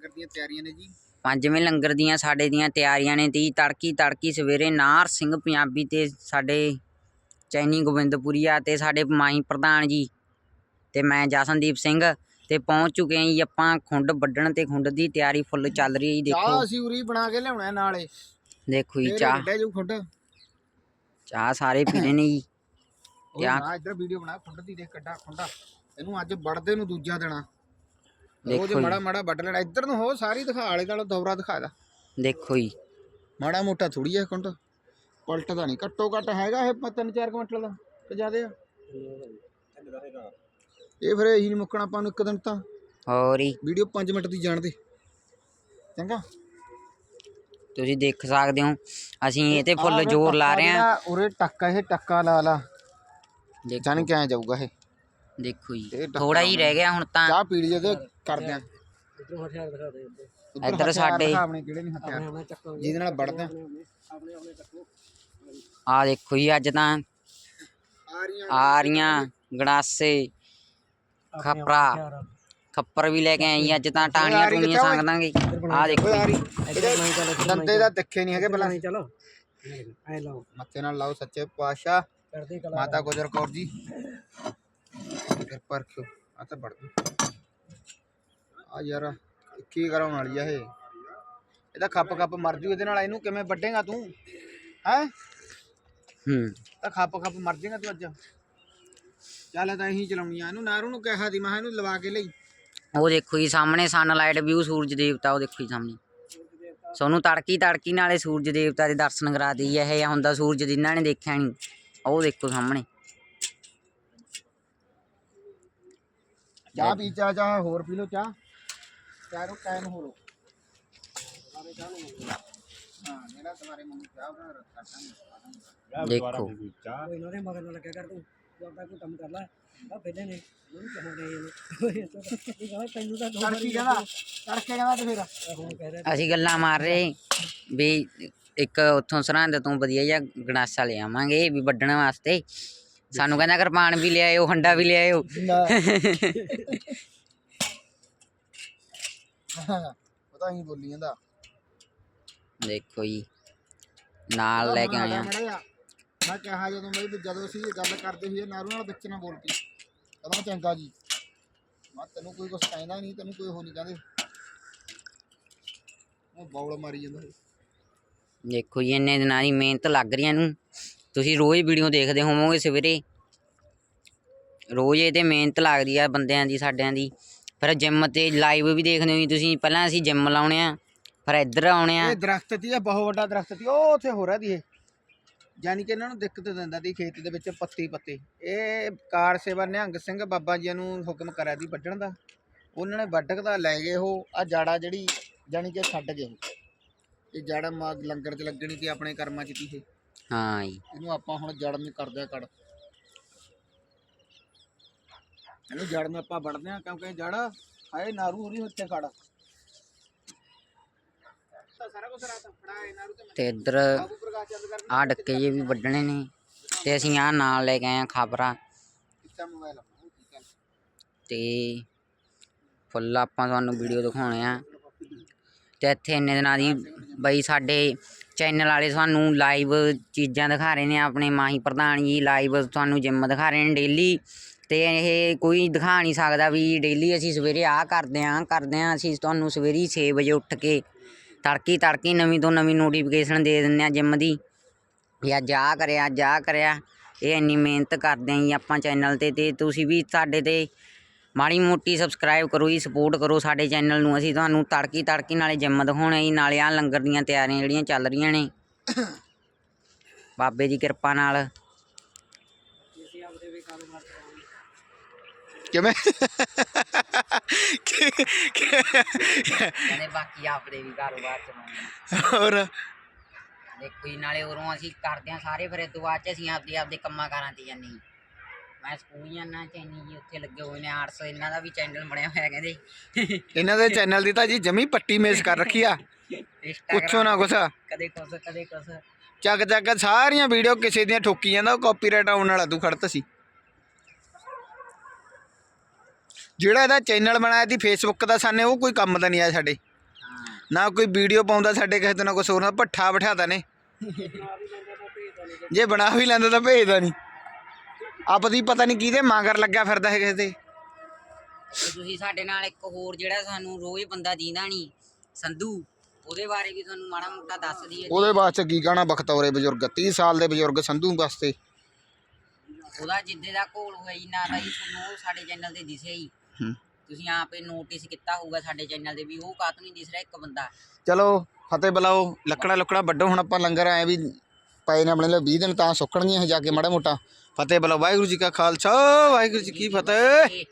ਲੰਗਰ ਦੀਆਂ ਤਿਆਰੀਆਂ ਨੇ ਜੀ? ਪੰਜਵੇਂ ਲੰਗਰ ਦੀਆਂ ਸਾਡੇ ਦੀਆਂ ਤਿਆਰੀਆਂ ਨੇ ਤੀ ਤੜਕੀ ਤੜਕੀ ਸਵੇਰੇ ਨਾਰ ਸਿੰਘ ਪੰਜਾਬੀ ਤੇ ਸਾਡੇ ਚੈਨੀ ਗੋਬਿੰਦਪੁਰੀਆ ਤੇ ਸਾਡੇ ਮਾਈ ਪ੍ਰਧਾਨ ਜੀ ਤੇ ਮੈਂ ਜਸਨਦੀਪ ਸਿੰਘ ਤੇ ਪਹੁੰਚ ਚੁੱਕੇ ਹਾਂ ਜੀ ਆਪਾਂ ਖੁੰਡ ਵੱਢਣ ਤੇ ਖੁੰਡ ਦੀ ਤਿਆਰੀ ਫੁੱਲ ਚੱਲ ਰਹੀ ਹੈ ਜੀ ਚਾਹ ਦੇਖੋ ਅਸੀਂ ਉਰੀ ਬਣਾ ਕੇ ਲਿਆਉਣਾ ਨਾਲੇ। ਦੇਖੋ ਜੀ ਚਾਹ। ਵੱਡਾ ਜੂ ਖੁੰਡ? ਚਾਹ ਸਾਰੇ ਪੀਣੇ ਨੇ ਜੀ। ਉਹ? ਨਾ ਇੱਧਰ ਵੀਡੀਓ ਬਣਾ ਖੁੰਡ ਦੀ ਦੇਖ ਕੱਡਾ ਖੁੰਡਾ। ਇਹਨੂੰ ਅੱਜ ਵੜਦੇ ਨੂੰ ਦੂਜਾ ਦੇਣਾ ਦੇਖੋ ਜੀ। ਮਾੜਾ ਮਾੜਾ ਵੱਢ ਲੈਣਾ ਇੱਧਰ ਨੂੰ ਹੋ ਸਾਰੀ ਦਿਖਾ ਆਲੇ ਦਾ ਦੌਰਾ ਦਿਖਾ ਦਾ। ਦੇਖੋ ਜੀ। ਮਾੜਾ ਮੋਟਾ ਥੋੜੀ ਹੈ ਖੁੰਡ। ਪਲਟਦਾ ਨਹੀਂ ਘੱਟੋ ਘੱਟ ਹੈਗਾ ਇਹ ਪ- ਤਿੰਨ ਚਾਰ ਕੁਇੰਟਲ ਦਾ ਤੇ ਜ਼ਿਆਦੇ ਆ? ਇਹ ਫਿਰ ਇਹੀ ਨਹੀਂ ਮੁੱਕਣਾ ਆਪਾਂ ਨੂੰ ਇੱਕ ਦਿਨ ਤਾਂ। ਹੋਰ ਹੀ ਵੀਡੀਓ 5 ਮਿੰਟ ਦੀ ਜਾਣ ਦੇ ਚੰਗਾ? ਤੁਸੀਂ ਦੇਖ ਸਕਦੇ ਹੋ ਅਸੀਂ ਇਹ ਤੇ ਫੁੱਲ ਜ਼ੋਰ ਲਾ ਰਹੇ ਹਾਂ। ਉਰੇ ਟੱਕਾ ਇਹ ਟੱਕਾ ਲਾ ਲਾ। ਦੇਖੋ। ਜਾਣੀ ਕਿ ਐ ਜਾਊਗਾ ਇਹ। ਦੇਖੋ ਜੀ ਥੋੜਾ ਹੀ ਰਹਿ ਗਿਆ ਹੁਣ ਤਾਂ। ਚਾਹ ਪੀ ਲਈਏ ਤੇ ਕਰਦੇ ਆ। ਇੱਧਰ ਸਾਡੇ- ਆਪਣੇ ਕਿਹੜੇ ਨਹੀਂ ਹਥਿਆਰ। ਜਿਹਦੇ ਨਾਲ ਵੜਦੇ ਆ। ਆ ਦੇਖੋ ਜੀ ਅੱਜ ਤਾਂ ਆਰੀਆਂ ਗੜਾਸੇ ਖਪਰਾ। ਖੱਪਰ ਵੀ ਲੈ ਕੇ ਆਏ ਜੀ ਅੱਜ ਤਾਂ ਟਾਣੀਆਂ ਟੂਣੀਆਂ? ਸੰਗ ਦਾਂਗੇ। ਆ ਦੇਖੋ ਦੰਦੇ ਦਾ। ਦੇਖੇ ਨਹੀਂ ਹੈਗੇ ਪਹਿਲਾਂ ਚਲੋ। ਐ ਲਾਓ। ਮੱਥੇ ਨਾਲ ਲਾਓ ਸੱਚੇ ਕਲਾ ਮਾਤਾ ਗੁਜਰ ਕੌਰ ਜੀ। ਫਿਰ ਪਰਖਿਓ ਆ ਤਾਂ ਵੜ ਆ ਯਾਰ ਕੀ ਕਰਾਉਣ ਵਾਲੀ ਆ ਇਹ? ਇਹਦਾ ਖੱਪ ਖੱਪ ਮਰ ਜੂ ਇਹਦੇ ਨਾਲ ਇਹਨੂੰ ਕਿਵੇਂ ਵੱਢੇਗਾ ਤੂੰ? ਹੈ? ਹੂੰ। ਤਾਂ ਖੱਪ ਖੱਪ ਮਰ ਜਾਏਗਾ ਤੂੰ ਅੱਜ। ਚੱਲ ਤਾਂ ਇਹੀ ਚਲਾਉਣੀ ਆ। ਇਹਨੂੰ ਨਾਰੂ ਨੂੰ ਕਿਹਾ ਦੀ ਮੈਂ ਇਹਨੂੰ ਲਵਾ ਕੇ ਲਈ। ਉਹ ਦੇਖੋ ਜੀ ਸਾਹਮਣੇ ਸਨਲਾਈਟ ਵਿਊ ਸੂਰਜ ਦੇਵਤਾ ਉਹ ਦੇਖੋ ਜੀ ਸਾਹਮਣੇ। ਸੋਨੂੰ ਤੜਕੀ ਤੜਕੀ ਨਾਲੇ ਸੂਰਜ ਦੇਵਤਾ ਦੇ ਦਰਸ਼ਨ ਕਰਾ ਦਈ ਇਹ ਹੁੰਦਾ ਸੂਰਜ ਜਿਨ੍ਹਾਂ ਨੇ ਦੇਖਿਆ ਨਹੀਂ ਉਹ ਦੇਖੋ ਸਾਹਮਣੇ ਚਾਹ ਪੀ ਚਾਹ ਚਾਹ ਹੋਰ ਪੀ ਲਓ ਚਾਹ ਚਾਰੋਂ ਕਾਇਮ ਹੋ ਲੋ ਹਾਂ ਜਿਹੜਾ ਤੁਹਾਰੇ ਮੰਮੀ ਚਾਹ ਬਣਾ ਰੱਖਾ ਦੇਖੋ ਕੋਈ ਨਾ ਦੇ ਮਗਰ ਨਾ ਲੱਗਿਆ ਕਰ ਤੂੰ ਤੂੰ ਆਪਦਾ ਕੋਈ ਕੰਮ ਕਰ ਲੈ ਆ ਪਹਿਲੇ ਨੇ ਉਹਨੂੰ ਕਹਾਂਗੇ ਇਹਨੂੰ ਇਹ ਕਹਿੰਦਾ ਤੈਨੂੰ ਤਾਂ ਦੋ ਤੜਕੀ ਕਹਿੰਦਾ ਤੜਕੇ ਕਹਿੰਦਾ ਤੇ ਫਿਰ ਹੁਣ ਕਹਿ ਰਿਹਾ ਅਸੀਂ ਗੱਲਾਂ ਮਾਰ ਰਹੇ ਵੀ ਇੱਕ ਉੱਥੋਂ ਸਰਹੰਦ ਤੋਂ ਵਧੀਆ ਜਿਹਾ ਗਣਾਸਾ ਲੈ ਆਵਾਂਗੇ ਵੀ ਵੱਢਣ ਵਾਸਤੇ ਸਾਨੂੰ ਕਹਿੰਦਾ ਕਿਰਪਾਨ ਵੀ ਲਿਆਇਓ ਹੰਡਾ ਵੀ ਲਿਆਇਓ। ਪਤਾ ਹੀ ਬੋਲੀ ਜਾਂਦਾ। ਦੇਖੋ ਜੀ ਨਾਲ ਲੈ ਕੇ ਆਏ ਆ। ਮਾੜਾ ਜਿਹਾ। ਮੈਂ ਕਿਹਾ ਜਦੋਂ ਮੈਂ ਜਦੋਂ ਅਸੀਂ ਇਹ ਗੱਲ ਕਰਦੇ ਹੋਈਏ ਨਾਰੂ ਨਾਲ ਵਿੱਚ ਨਾ ਬੋਲਤੀ ਕਹਿੰਦਾ ਚੰਗਾ ਜੀ। ਮੈਂ ਤੈਨੂੰ ਕੋਈ ਕੁਛ ਕਹਿੰਦਾ ਨਹੀਂ ਤੈਨੂੰ ਕੋਈ ਹੋ ਨਹੀਂ ਕਹਿੰਦੇ। ਉਹ ਬੌਲ ਮਾਰੀ ਜਾਂਦਾ ਦੇਖੋ ਜੀ ਇੰਨੇ ਦਿਨਾਂ ਦੀ ਮਿਹਨਤ ਲੱਗ ਰਹੀ ਇਹਨੂੰ। ਤੁਸੀਂ ਰੋਜ਼ ਵੀਡੀਓ ਦੇਖਦੇ ਹੋਵੋਗੇ ਸਵੇਰੇ। ਰੋਜ਼ ਇਹ ਤੇ ਮਿਹਨਤ ਲੱਗਦੀ ਆ ਬੰਦਿਆਂ ਦੀ, ਸਾਡਿਆਂ ਦੀ। ਫਿਰ ਜਿਮ ਤੇ ਲਾਈਵ ਵੀ ਦੇਖਦੇ ਹੋ ਜੀ ਤੁਸੀਂ, ਪਹਿਲਾਂ ਅਸੀਂ ਜਿਮ ਲਾਉਣੇ ਆ, ਫਿਰ ਇੱਧਰ ਆਉਣੇ ਆ। ਇਹ ਦਰਖਤ ਤੀ ਇਹ ਬਹੁਤ ਵੱਡਾ ਦਰਖਤ ਤੀ ਉਹ ਉੱਥੇ ਹੋ ਰਿਹਾ ਦੀ ਇਹ। ਯਾਨੀ ਕਿ ਇਹਨਾਂ ਨੂੰ ਦਿੱਕਤ ਦਿੰਦਾ ਦੀ ਖੇਤ ਦੇ ਵਿੱਚ ਪੱਤੀ ਪੱਤੀ। ਇਹ ਕਾਰ ਸੇਵਾ ਨਿਹੰਗ ਸਿੰਘ ਬਾਬਾ ਜੀ ਨੂੰ ਹੁਕਮ ਕਰਿਆ ਦੀ ਵੱਢਣ ਦਾ। ਉਹਨਾਂ ਨੇ ਵੱਢ ਕੇ ਤਾਂ ਲੈ ਗਏ ਉਹ ਆ ਜਾੜਾ ਜਿਹੜੀ, ਯਾਨੀ ਕਿ ਛੱਡ ਗਏ ਇਹ ਜਾੜਾ ਮਾ ਲੰਗਰ ਚ ਲੱਗਣੀ ਸੀ ਆਪਣੇ ਕਰਮਾਂ ਚ ਤੀ ਇਹ। ਹਾਂ ਜੀ। ਇਹਨੂੰ ਆਪਾਂ ਹੁਣ ਜੜ ਨੂੰ ਕਰਦੇ ਆ ਕੱਢ। ਇਹਨੂੰ ਜੜ ਨੂੰ ਆਪਾਂ ਵੜਦੇ ਆ ਕਿਉਂਕਿ ਜੜ ਹਾਏ ਨਾਰੂ ਹੋਰੀ ਉੱਤੇ ਖੜ। ਤੇ ਇੱਧਰ ਆ ਡੱਕੇ ਜੇ ਵੀ ਵੱਢਣੇ ਨੇ। ਤੇ ਅਸੀਂ ਆ ਨਾਲ ਲੈ ਕੇ ਆਏ ਆ ਖਬਰਾਂ। ਤੇ ਫੁੱਲ ਆਪਾਂ ਤੁਹਾਨੂੰ ਵੀਡੀਓ ਦਿਖਾਉਣੇ ਆ। ਤੇ ਇੱਥੇ ਇੰਨੇ ਦਿਨਾਂ ਦੀ ਬਈ ਸਾਡੇ ਚੈਨਲ ਵਾਲੇ ਤੁਹਾਨੂੰ ਲਾਈਵ ਚੀਜ਼ਾਂ ਦਿਖਾ ਰਹੇ ਨੇ, ਆਪਣੇ ਮਾਹੀ ਪ੍ਰਧਾਨ ਜੀ ਲਾਈਵ ਤੁਹਾਨੂੰ ਜਿੰਮ ਦਿਖਾ ਰਹੇ ਨੇ ਡੇਲੀ ਤੇ ਇਹ ਕੋਈ ਦਿਖਾ ਨਹੀਂ ਸਕਦਾ ਵੀ ਡੇਲੀ ਅਸੀਂ ਸਵੇਰੇ ਆਹ ਕਰਦੇ ਆਂ ਕਰਦੇ ਆਂ, ਅਸੀਂ ਤੁਹਾਨੂੰ ਸਵੇਰੇ 6 ਵਜੇ ਉੱਠ ਕੇ ਤੜਕੀ ਤੜਕੀ ਨਵੀਂ ਤੋਂ ਨਵੀਂ ਨੋਟੀਫਿਕੇਸ਼ਨ ਦੇ ਦਿੰਦੇ ਆ ਜਿੰਮ ਦੀ ਵੀ ਅੱਜ ਆਹ ਕਰਿਆ, ਅੱਜ ਆਹ ਕਰਿਆ। ਇਹ ਇੰਨੀ ਮਿਹਨਤ ਕਰਦੇ ਆਂ ਜੀ ਆਪਾਂ ਚੈਨਲ ਤੇ ਤੇ ਤੁਸੀਂ ਵੀ ਸਾਡੇ ਤੇ ਮਾੜੀ ਮੋਟੀ ਸਬਸਕ੍ਰਾਈਬ ਕਰੋ ਜੀ ਸਪੋਰਟ ਕਰੋ ਸਾਡੇ ਚੈਨਲ ਨੂੰ। ਅਸੀਂ ਤੁਹਾਨੂੰ ਤੜਕੀ ਤੜਕੀ ਨਾਲੇ ਜਿਮ ਦਿਖਾਉਣੇ ਜੀ ਨਾਲੇ ਆ ਲੰਗਰ ਦੀਆਂ ਤਿਆਰੀਆਂ ਜਿਹੜੀਆਂ ਚੱਲ ਰਹੀਆਂ ਨੇ। ਬਾਬੇ ਦੀ ਕਿਰਪਾ ਨਾਲ। ਕਿਵੇਂ? ਕਹਿੰਦੇ ਬਾਕੀ ਆਪਦੇ ਵੀ ਕਾਰੋਬਾਰ ਚਲਾਉਣੇ ਹੋਰ? ਦੇਖੋ ਜੀ ਨਾਲੇ ਉਰੋਂ ਅਸੀਂ ਕਰਦੇ ਆ ਸਾਰੇ ਫਿਰ ਇਹ ਤੋਂ ਬਾਅਦ ਚ ਅਸੀਂ ਆਪਦੇ ਆਪਦੇ ਕੰਮਾਂ ਕਾਰਾਂ ਤੇ ਜਾਂਦੇ ਜੀ। ਮੈਂ ਸਕੂਲ ਜਾਂਦਾ ਚੈਨੀ ਜੀ ਉੱਥੇ ਲੱਗੇ ਹੋਏ ਨੇ ਆਰਟਸ ਇਹਨਾਂ ਦਾ ਵੀ ਚੈਨਲ ਬਣਿਆ ਹੋਇਆ ਕਹਿੰਦੇ। ਇਹਨਾਂ ਦੇ ਚੈਨਲ ਦੀ ਤਾਂ ਜੀ ਜਮੀ ਪੱਟੀ ਮੇਜ਼ ਕਰ ਰੱਖੀ ਆ। ਪੁੱਛੋ ਨਾ ਕੁਛ। ਕਦੇ ਕੁਛ ਕਦੇ ਕੁਛ। ਚੱਕ ਚੱਕ ਸਾਰੀਆਂ ਵੀਡੀਓ ਕਿਸੇ ਦੀਆਂ ਠੋਕੀ ਜਾਂਦਾ ਉਹ ਕਾਪੀਰਾਈਟ ਆਉਣ ਵਾਲਾ ਤੂੰ ਖੜਤ ਸੀ। ਜਿਹੜਾ ਇਹਦਾ ਚੈਨਲ ਬਣਾਇਆ ਸੀ ਫੇਸਬੁੱਕ ਦਾ ਸਾਨੇ ਉਹ ਕੋਈ ਕੰਮ ਦਾ ਨਹੀਂ ਆਇਆ ਸਾਡੇ। ਨਾ ਕੋਈ ਵੀਡੀਓ ਪਾਉਂਦਾ ਸਾਡੇ ਕਿਸੇ ਤੋਂ ਨਾ ਕੁਛ ਹੋਰ ਨਾ ਭੱਠਾ ਬਿਠਾਤਾ ਨੇ। ਜੇ ਬਣਾ ਵੀ ਲੈਂਦਾ ਤਾਂ ਭੇਜਦਾ ਨਹੀਂ। ਆਪਦੀ ਪਤਾ ਨਹੀਂ ਕਿਹਦੇ ਮਾਂਗਰ ਲੱਗਿਆ ਫਿਰਦਾ ਹੈ ਕਿਸੇ ਦੇ। ਤੇ ਤੁਸੀਂ ਸਾਡੇ ਨਾਲ ਇੱਕ ਹੋਰ ਜਿਹੜਾ ਸਾਨੂੰ ਰੋਜ਼ ਬੰਦਾ ਦੀਂਦਾ ਨਹੀਂ ਸੰਧੂ ਉਹਦੇ ਬਾਰੇ ਵੀ ਤੁਹਾਨੂੰ ਮਾੜਾ ਮੋਟਾ ਦੱਸ ਦਈਏ ਉਹਦੇ ਵਾਸਤੇ ਕੀ ਕਹਿਣਾ ਬਖਤੌਰੇ ਬਜ਼ੁਰਗ 30 ਸਾਲ ਦੇ ਬਜ਼ੁਰਗ ਸੰਧੂ ਵਾਸਤੇ। ਉਹਦਾ ਜਿੱਦੇ ਦਾ ਘੋਲ ਹੋਇਆ ਜੀ ਨਾ ਤਾਂ ਜੀ ਤੁਹਾਨੂੰ ਉਹ ਸਾਡੇ ਚੈਨਲ ਤੇ ਦਿਸਿਆ ਹੀ ਹੂੰ। ਤੁਸੀਂ ਆਪੇ ਨੋਟਿਸ ਕੀਤਾ ਹੋਊਗਾ ਸਾਡੇ ਚੈਨਲ ਤੇ ਵੀ ਉਹ ਕਾਤ ਨਹੀਂ ਦਿਸ ਰਿਹਾ ਇੱਕ ਬੰਦਾ। ਚਲੋ ਫਤਿਹ ਬੁਲਾਓ ਲੱਕੜਾ ਲੁੱਕੜਾ ਵੱਡੋ ਹੁਣ ਆਪਾਂ ਲੰਗਰ ਆਏ ਵੀ ਪਏ ਨੇ ਆਪਣੇ ਲਈ 20 ਦਿਨ ਤਾਂ ਸੁੱਕਣਗੀਆਂ ਇਹ ਜਾ ਕੇ ਮਾੜਾ ਮੋਟਾ। ਫਤਿਹ ਬੁਲਾਓ, ਵਾਹਿਗੁਰੂ ਜੀ ਕਾ ਖਾਲਸਾ, ਵਾਹਿਗੁਰੂ ਜੀ ਕੀ ਫਤਿਹ।